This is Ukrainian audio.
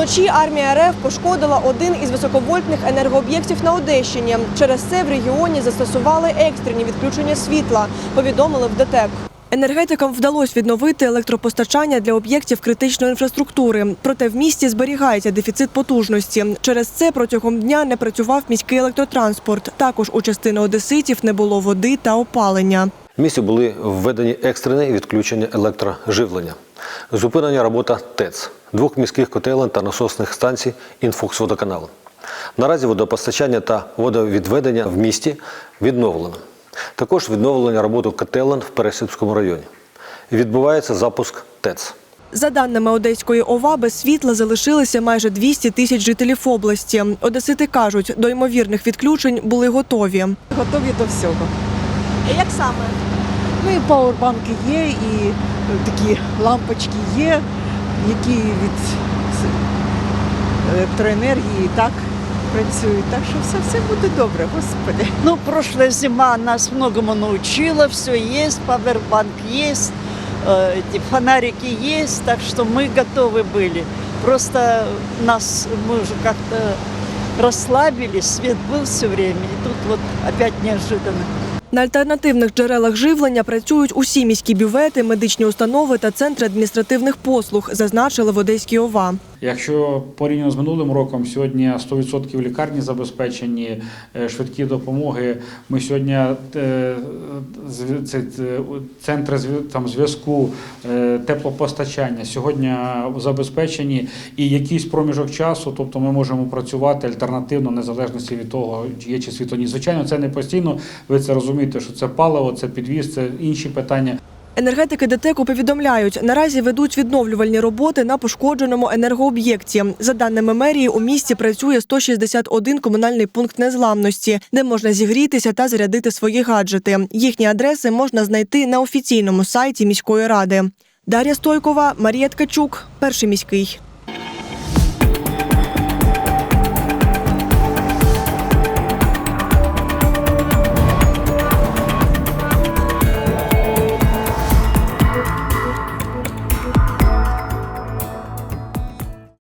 Вночі армія РФ пошкодила один із високовольтних енергооб'єктів на Одещині. Через це в регіоні застосували екстрені відключення світла. Повідомили в ДТЕК. Енергетикам вдалося відновити електропостачання для об'єктів критичної інфраструктури. Проте в місті зберігається дефіцит потужності. Через це протягом дня не працював міський електротранспорт. Також у частини одеситів не було води та опалення. В місті були введені екстрені відключення електроживлення, зупинення робота ТЕЦ, двох міських котелень та насосних станцій «Інфоксводоканалу». Наразі водопостачання та водовідведення в місті відновлено. Також відновлення роботи котелень в Пересипському районі. Відбувається запуск ТЕЦ. За даними Одеської ОВА, без світла залишилися майже 200 тисяч жителів області. Одесити кажуть, до ймовірних відключень були готові. готові до всього. Як саме? Ну і пауербанки є, і е, такі лампочки є, які від с- електроенергії і так працюють. Так що все, все буде добре, господи. Ну, прошлая зима нас многому научила, все есть, павербанк есть, э, эти фонарики есть, так что мы готовы были. Просто нас, мы уже как-то расслабились, свет был все время, и тут вот опять неожиданно. На альтернативних джерелах живлення працюють усі міські бювети, медичні установи та центри адміністративних послуг, зазначили в Одеській ОВА. Якщо порівняно з минулим роком, сьогодні 100% лікарні забезпечені, е, швидкі допомоги. Ми сьогодні е, е, центри там зв'язку, теплопостачання сьогодні забезпечені і якийсь проміжок часу, тобто ми можемо працювати альтернативно, незалежності від того, чи є чи світло ні. Звичайно, це не постійно. Ви це розумієте, що це паливо, це підвіз, це інші питання. Енергетики ДТЕКу повідомляють, наразі ведуть відновлювальні роботи на пошкодженому енергооб'єкті. За даними мерії, у місті працює 161 комунальний пункт незламності, де можна зігрітися та зарядити свої гаджети. Їхні адреси можна знайти на офіційному сайті міської ради. Дар'я Стойкова, Марія Ткачук, перший міський.